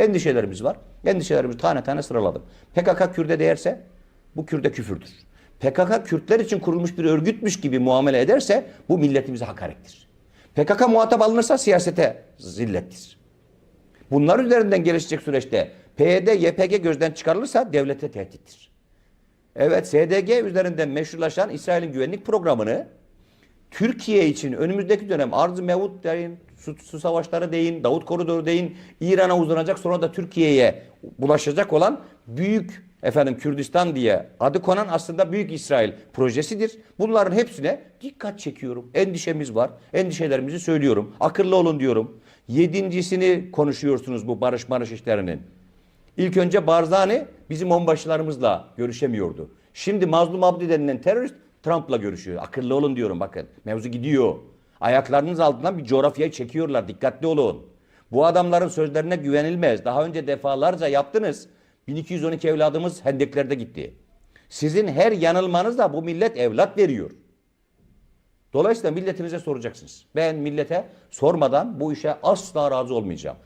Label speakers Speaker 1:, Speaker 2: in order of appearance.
Speaker 1: Endişelerimiz var. Endişelerimizi tane tane sıraladım. PKK Kürt'e değerse bu Kürt'e küfürdür. PKK Kürtler için kurulmuş bir örgütmüş gibi muamele ederse bu milletimize hakarettir. PKK muhatap alınırsa siyasete zillettir. Bunlar üzerinden gelişecek süreçte PYD, YPG gözden çıkarılırsa devlete tehdittir. Evet SDG üzerinden meşrulaşan İsrail'in güvenlik programını Türkiye için önümüzdeki dönem Arz-ı Mevut deyin, su, su savaşları deyin, Davut Koridoru deyin, İran'a uzanacak sonra da Türkiye'ye bulaşacak olan büyük efendim Kürdistan diye adı konan aslında Büyük İsrail projesidir. Bunların hepsine dikkat çekiyorum. Endişemiz var. Endişelerimizi söylüyorum. Akıllı olun diyorum. Yedincisini konuşuyorsunuz bu barış barış işlerinin. İlk önce Barzani bizim onbaşılarımızla görüşemiyordu. Şimdi Mazlum Abdi denilen terörist Trump'la görüşüyor. Akıllı olun diyorum bakın. Mevzu gidiyor. Ayaklarınız altından bir coğrafyayı çekiyorlar. Dikkatli olun. Bu adamların sözlerine güvenilmez. Daha önce defalarca yaptınız. 1212 evladımız hendeklerde gitti. Sizin her yanılmanızla bu millet evlat veriyor. Dolayısıyla milletinize soracaksınız. Ben millete sormadan bu işe asla razı olmayacağım.